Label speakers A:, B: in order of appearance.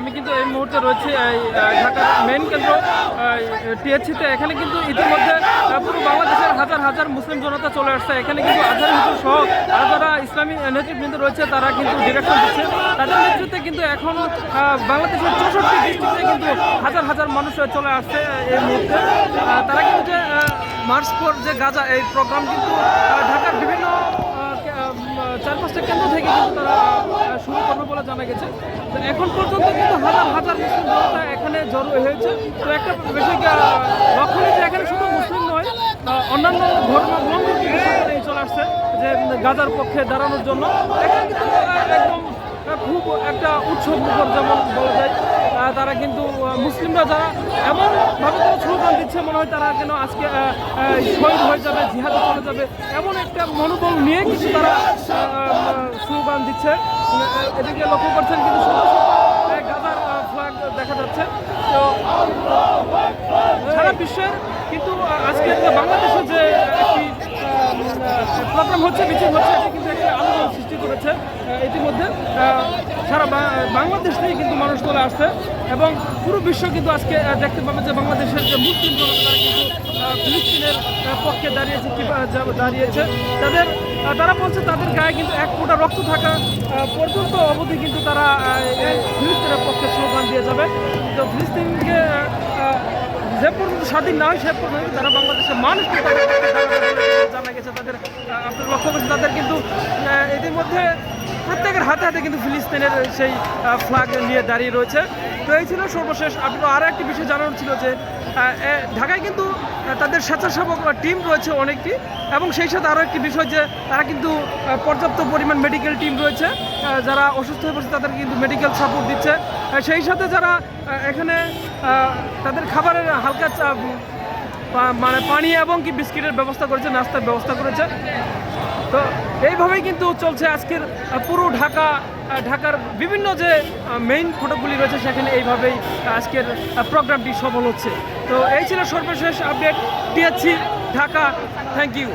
A: আমি কিন্তু এই মুহূর্তে রয়েছি ঢাকার মেইন কেন্দ্র টিএসসিতে। এখানে কিন্তু ইতিমধ্যে পুরো বাংলাদেশের হাজার হাজার মুসলিম জনতা চলে আসছে। এখানে কিন্তু আজহার হিজুর সহ আর যারা ইসলামী নেতৃবৃন্দ রয়েছে, তারা কিন্তু ডিরেকশন দিচ্ছে। তাদের নেতৃত্বে কিন্তু এখন বাংলাদেশের চৌষট্টি ডিস্ট্রিক্টে কিন্তু হাজার হাজার মানুষ চলে আসছে এই মুহূর্তে। তারা কিন্তু যে মার্চ ফর যে গাজা, এই প্রোগ্রাম কিন্তু ঢাকার বিভিন্ন চার পাঁচটা কেন্দ্র থেকে কিন্তু তারা শুরু করবে বলে জানা গেছে। তো এখন পর্যন্ত কিন্তু হাজার হাজার মুসলিম জনতা এখানে জড়ো হয়েছে। তো একটা বেশি লক্ষণীয় যে এখানে শুধু মুসলিম নয় অন্যান্য ধর্মাবলম্বী কিন্তু চলে আসছে, যে গাজার পক্ষে দাঁড়ানোর জন্য। এখানে কিন্তু একদম খুব একটা উৎসব যেমন বলা যায় তারা কিন্তু মুসলিমরা যারা এমনভাবে দিচ্ছে মনে হয় তারা কেন আজকে শহীদ হয়ে যাবে, জিহাদ চলে যাবে, এমন একটা মনোবল নিয়ে কিন্তু তারা স্লোগান দিচ্ছে। এদিকে লক্ষ্য করছেন কিন্তু গাজার ফ্ল্যাগ দেখা যাচ্ছে। তো সারা বিশ্বের কিন্তু আজকে বাংলাদেশে যে একটি প্রোগ্রাম হচ্ছে মিছিল হচ্ছে এটি কিন্তু একটি আলোড়ন আহ, ইতিমধ্যে সারা বাংলাদেশ থেকে কিন্তু মানুষ চলে আসছে এবং পুরো বিশ্ব কিন্তু আজকে দেখতে পাবে যে বাংলাদেশের যে মুসলিম জনতা কিন্তু ফিলিস্তিনের পক্ষে দাঁড়িয়েছে কি দাঁড়িয়েছে। তাদের তারা বলছে তাদের গায়ে কিন্তু এক ফোঁটা রক্ত থাকা পর্যন্ত অবধি কিন্তু তারা ফিলিস্তিনের পক্ষে স্লোগান দিয়ে যাবে। তো ফিলিস্তিনকে যে পর্যন্ত স্বাধীন না হয় সে পর্যন্ত তারা বাংলাদেশের মানুষকে জানা গেছে তাদের আপনারা লক্ষ্য করছেন তাদের কিন্তু আহ, ইতিমধ্যে প্রত্যেকের হাতে হাতে কিন্তু ফিলিস্তিনের সেই ফ্ল্যাগ নিয়ে দাঁড়িয়ে রয়েছে। তো এই ছিল সর্বশেষ আপনার আরও একটি বিষয় জানানো ছিল যে ঢাকায় কিন্তু তাদের স্বেচ্ছাসেবক টিম রয়েছে অনেকটি এবং সেই সাথে আরও একটি বিষয় যে তারা কিন্তু পর্যাপ্ত পরিমাণ মেডিকেল টিম রয়েছে যারা অসুস্থ হয়ে পড়ছে তাদের কিন্তু মেডিকেল সাপোর্ট দিচ্ছে। সেই সাথে যারা এখানে তাদের খাবারের হালকা মানে পানি এবং কি বিস্কিটের ব্যবস্থা করেছে, নাস্তার ব্যবস্থা করেছে। তো এইভাবেই কিন্তু চলছে আজকের পুরো ঢাকা ঢাকার বিভিন্ন যে মেইন ফটোগুলি রয়েছে, সেখানে এইভাবেই আজকের প্রোগ্রামটি সফল হচ্ছে। তো এই ছিল সর্বশেষ আপডেট দিয়েছি ঢাকা থ্যাংক ইউ